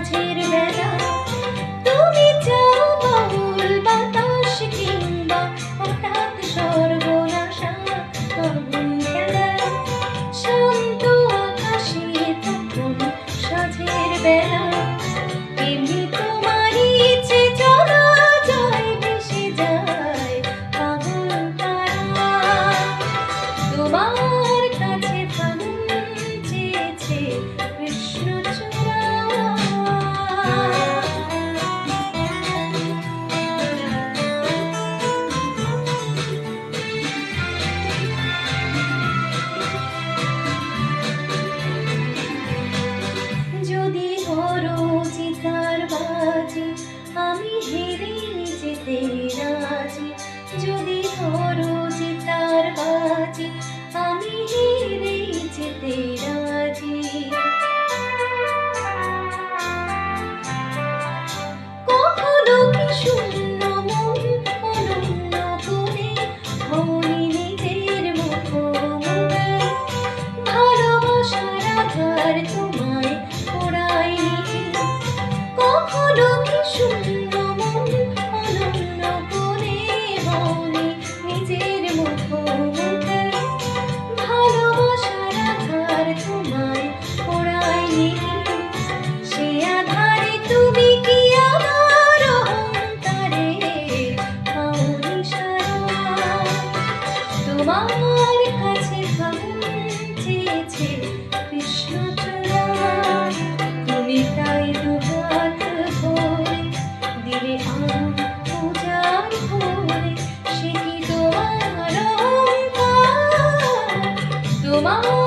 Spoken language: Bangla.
মাঝের বেলা। তুমি চাও বহুল বাতাস কিংবা হঠাৎ সর্বনাশা তখন খেলা। শান্ত আকাশে তখন সাঝের বেলা। home. nos vamos.